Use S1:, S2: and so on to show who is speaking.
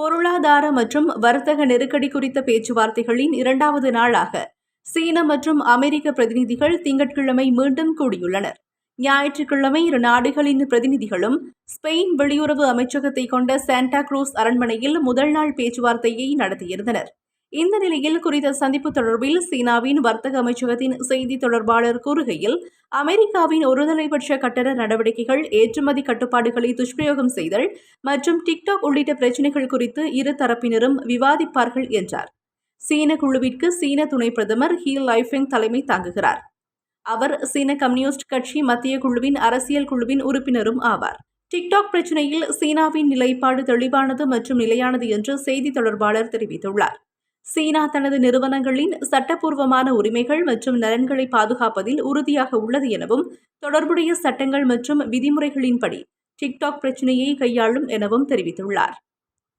S1: பொருளாதார மற்றும் வர்த்தக நெருக்கடி குறித்த பேச்சுவார்த்தைகளின் இரண்டாவது நாளாக சீன மற்றும் அமெரிக்க பிரதிநிதிகள் திங்கட்கிழமை மீண்டும் கூடியுள்ளனர். ஞாயிற்றுக்கிழமை இரு நாடுகளின் பிரதிநிதிகளும் ஸ்பெயின் வெளியுறவு அமைச்சகத்தை கொண்ட சாண்டா குரூஸ் அரண்மனையில் முதல் நாள் பேச்சுவார்த்தையை நடத்தியிருந்தனர். இந்த நிலையில் குறித்த சந்திப்பு தொடர்பில் சீனாவின் வர்த்தக அமைச்சகத்தின் செய்தி தொடர்பாளர் கூறுகையில் அமெரிக்காவின் ஒருதலைபட்ச கட்டட நடவடிக்கைகள் ஏற்றுமதி கட்டுப்பாடுகளை துஷ்பிரயோகம் செய்தல் மற்றும் டிக்டாக் உள்ளிட்ட பிரச்சினைகள் குறித்து இரு தரப்பினரும் விவாதிப்பார்கள் என்றார். சீன குழுவிற்கு சீன துணை பிரதமர் ஹீ லைஃபெங் தலைமை தாங்குகிறார். அவர் சீன கம்யூனிஸ்ட் கட்சி மத்திய குழுவின் அரசியல் குழுவின் உறுப்பினரும் ஆவார். டிக்டாக் பிரச்சினையில் சீனாவின் நிலைப்பாடு தெளிவானது மற்றும் நிலையானது என்று செய்தி தொடர்பாளர் தெரிவித்துள்ளார். சீனா தனது நிறுவனங்களின் சட்டப்பூர்வமான உரிமைகள் மற்றும் நலன்களை பாதுகாப்பதில் உறுதியாக உள்ளது எனவும் தொடர்புடைய சட்டங்கள் மற்றும் விதிமுறைகளின்படி டிக்டாக் பிரச்சினையை கையாளும் எனவும் தெரிவித்துள்ளார்.